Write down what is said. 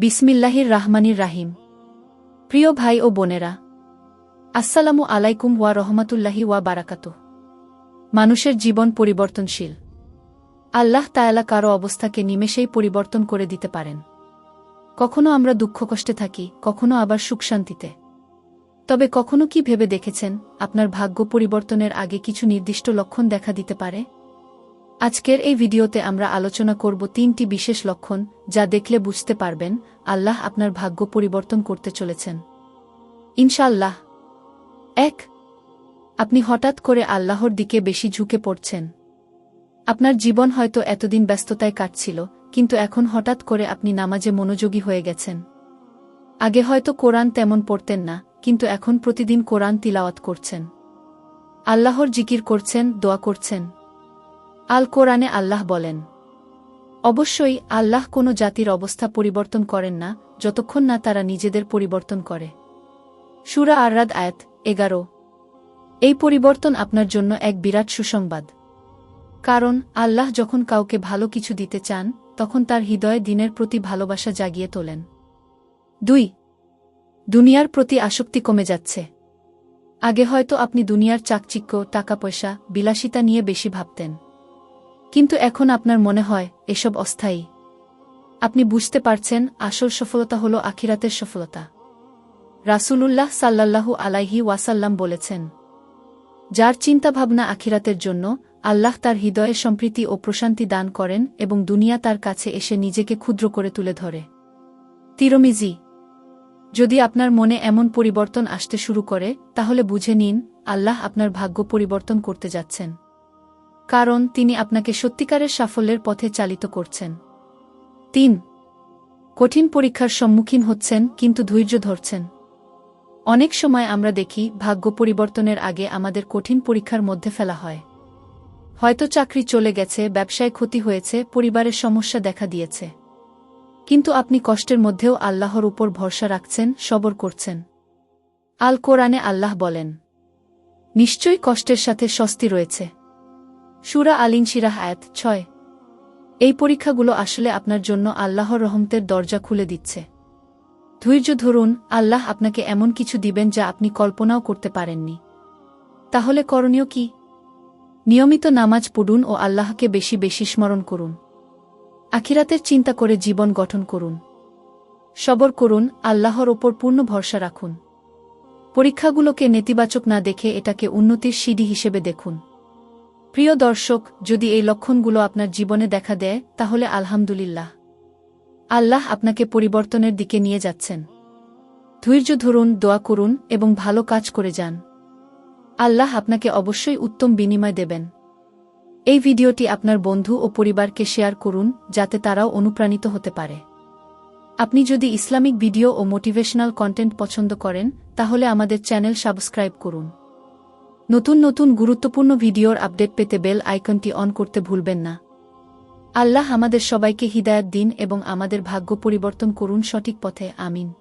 বিসমিল্লাহির রাহমানির রাহিম। প্রিয় ভাই ও বোনেরা, আসসালামু আলাইকুম ওয়া রহমাতুল্লাহি ওয়া বারাকাত মানুষের জীবন পরিবর্তনশীল। আল্লাহ তায়ালা কারও অবস্থাকে নিমেষেই পরিবর্তন করে দিতে পারেন। কখনো আমরা দুঃখ কষ্টে থাকি, কখনো আবার সুখ শান্তিতে। তবে কখনো কি ভেবে দেখেছেন, আপনার ভাগ্য পরিবর্তনের আগে কিছু নির্দিষ্ট লক্ষণ দেখা দিতে পারে? আজকের এই ভিডিওতে আমরা আলোচনা করব তিনটি বিশেষ লক্ষণ যা দেখলে বুঝতে পারবেন আল্লাহ আপনার ভাগ্য পরিবর্তন করতে চলেছেন। ইনশাল্লাহ এক, আপনি হঠাৎ করে আল্লাহর দিকে বেশি ঝুঁকে পড়ছেন। আপনার জীবন হয়তো এতদিন ব্যস্ততায় কাটছিল, কিন্তু এখন হঠাৎ করে আপনি নামাজে মনোযোগী হয়ে গেছেন। আগে হয়তো কোরআন তেমন পড়তেন না, কিন্তু এখন প্রতিদিন কোরআন তিলাওয়াত করছেন। আল্লাহর জিকির করছেন, দোয়া করছেন। আল কোরআনে আল্লাহ বলেন, অবশ্যই আল্লাহ কোনো জাতির অবস্থা পরিবর্তন করেন না, যতক্ষণ না তারা নিজেদের পরিবর্তন করে। সুরা আররাদ আয়াত এগারো। এই পরিবর্তন আপনার জন্য এক বিরাট সুসংবাদ। কারণ আল্লাহ যখন কাউকে ভালো কিছু দিতে চান, তখন তার হৃদয়ে দিনের প্রতি ভালোবাসা জাগিয়ে তোলেন। দুই, দুনিয়ার প্রতি আসক্তি কমে যাচ্ছে। আগে হয়তো আপনি দুনিয়ার চাকচিক্য টাকা পয়সা বিলাসিতা নিয়ে বেশি ভাবতেন। কিন্তু এখন আপনার মনে হয়, এসব অস্থায়ী। আপনি বুঝতে পারছেন, আসল সফলতা হল আখিরাতের সফলতা। রাসূলুল্লাহ সাল্লাল্লাহু আলাইহি ওয়াসাল্লাম বলেছেন, যার চিন্তাভাবনা আখিরাতের জন্য, আল্লাহ তার হৃদয়ে সম্প্রীতি ও প্রশান্তি দান করেন এবং দুনিয়া তার কাছে এসে নিজেকে ক্ষুদ্র করে তুলে ধরে। তিরমিজি, যদি আপনার মনে এমন পরিবর্তন আসতে শুরু করে, তাহলে বুঝে নিন, আল্লাহ আপনার ভাগ্য পরিবর্তন করতে যাচ্ছেন। কারণ তিনি আপনাকে সত্যিকারের সাফল্যের পথে চালিত করছেন। তিন, কঠিন পরীক্ষার সম্মুখীন হচ্ছেন, কিন্তু ধৈর্য ধরছেন। অনেক সময় আমরা দেখি, ভাগ্য পরিবর্তনের আগে আমাদের কঠিন পরীক্ষার মধ্যে ফেলা হয়। হয়তো চাকরি চলে গেছে, ব্যবসায় ক্ষতি হয়েছে, পরিবারের সমস্যা দেখা দিয়েছে। কিন্তু আপনি কষ্টের মধ্যেও আল্লাহর উপর ভরসা রাখছেন, সবর করছেন। আল কোরআনে আল্লাহ বলেন, নিশ্চয়ই কষ্টের সাথে স্বস্তি রয়েছে। সুরা আলিন শিরাহ আয়াত ছয়। এই পরীক্ষাগুলো আসলে আপনার জন্য আল্লাহর রহমতের দরজা খুলে দিচ্ছে। ধৈর্য ধরুন, আল্লাহ আপনাকে এমন কিছু দিবেন যা আপনি কল্পনাও করতে পারেননি। তাহলে করণীয় কি? নিয়মিত নামাজ পড়ুন ও আল্লাহকে বেশি বেশি স্মরণ করুন। আখিরাতের চিন্তা করে জীবন গঠন করুন। সবর করুন, আল্লাহর ওপর পূর্ণ ভরসা রাখুন। পরীক্ষাগুলোকে নেতিবাচক না দেখে এটাকে উন্নতির সিঁড়ি হিসেবে দেখুন। প্রিয় দর্শক, যদি এই লক্ষণগুলো আপনার জীবনে দেখা দেয়, তাহলে আলহামদুলিল্লাহ। আল্লাহ আপনাকে পরিবর্তনের দিকে নিয়ে যাচ্ছেন। ধৈর্য ধরুন, দোয়া করুন এবং ভালো কাজ করে যান। আল্লাহ আপনাকে অবশ্যই উত্তম বিনিময় দেবেন। এই ভিডিওটি আপনার বন্ধু ও পরিবারকে শেয়ার করুন, যাতে তারাও অনুপ্রাণিত হতে পারে। আপনি যদি ইসলামিক ভিডিও ও মোটিভেশনাল কন্টেন্ট পছন্দ করেন, তাহলে আমাদের চ্যানেল সাবস্ক্রাইব করুন। নতুন নতুন গুরুত্বপূর্ণ ভিডিওর আপডেট পেতে বেল আইকনটি অন করতে ভুলবেন না। আল্লাহ আমাদের সবাইকে হৃদায়ত দিন এবং আমাদের ভাগ্য পরিবর্তন করুন সঠিক পথে। আমিন।